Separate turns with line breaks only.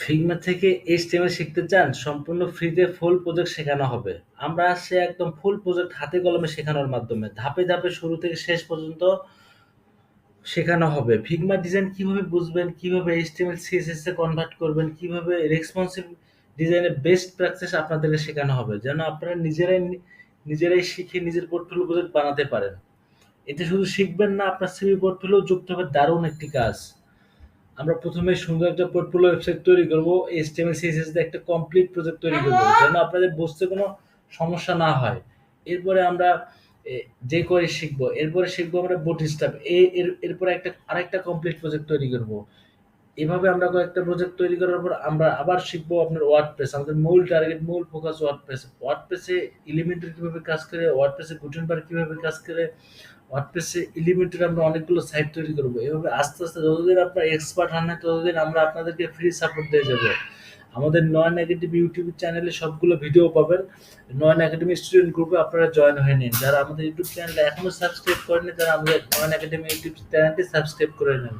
Figma থেকে HTML শিখতে চান? সম্পূর্ণ ফ্রিতে ফুল প্রজেক্ট শেখানো হবে। আমরা আসছি একদম ফুল প্রজেক্ট হাতে কলমে শেখানোর মাধ্যমে। ধাপে, ধাপে শুরু থেকে শেষ পর্যন্ত শেখানো হবে। ফিগমা ডিজাইন কীভাবে বুঝবেন, কীভাবে এইচটিএমএল, সিএসএস এ কনভার্ট করবেন, কীভাবে রেসপন্সিভ ডিজাইনের বেস্ট প্র্যাকটিস আপনাদেরকে শেখানো হবে। যেন আপনারা নিজেরাই নিজেরাই শিখে নিজের পোর্টফোলিও প্রজেক্ট বানাতে পারেন। এতে শুধু শিখবেন না, আপনার সিভি পোর্টফোলিও যুক্ত হবে দারুণ একটি কাজ। আমরা প্রথমে সুন্দর একটা পোর্টফোলিও ওয়েবসাইট তৈরি করব। এইচটিএমএল, সিএসএস দিয়ে একটা কমপ্লিট প্রজেক্ট তৈরি করব। যেন আপনাদের বুঝতে কোনো সমস্যা না হয়। এরপরে আমরা যে করে শিখব। এরপরে শিখব আমরা বুটস্ট্র্যাপ। এ এর এরপরে একটা আরেকটা কমপ্লিট প্রজেক্ট তৈরি করব। এভাবে আমরা কয়েকটা প্রজেক্ট তৈরি করার পর আমরা আবার শিখব আপনার ওয়ার্ডপ্রেস। আমাদের মূল টার্গেট, মূল ফোকাস ওয়ার্ডপ্রেস। ওয়ার্ডপ্রেসে এলিমেন্টর কীভাবে কাজ করে, ওয়ার্ড ওয়ার্ডপ্রেসে গুটেনবার কীভাবে কাজ করে, ওয়ার্ডপ্রেসে ইলিমিটেড আমরা অনেকগুলো সাইট তৈরি করব। এভাবে আস্তে, আস্তে যতদিন আপনার এক্সপার্ট হন ততদিন আমরা আপনাদেরকে ফ্রি সাপোর্ট দিয়ে যাব। আমাদের নয়ন একাডেমি ইউটিউব চ্যানেলে সবগুলো ভিডিও পাবেন। নয়ন একাডেমি স্টুডেন্ট গ্রুপে আপনারা জয়েন হয়ে নিন। যারা আমাদের ইউটিউব চ্যানেলটা এখনও সাবস্ক্রাইব করেনি তারা আমাদের নয়ন একাডেমি ইউটিউব চ্যানেলটি সাবস্ক্রাইব করে নেন।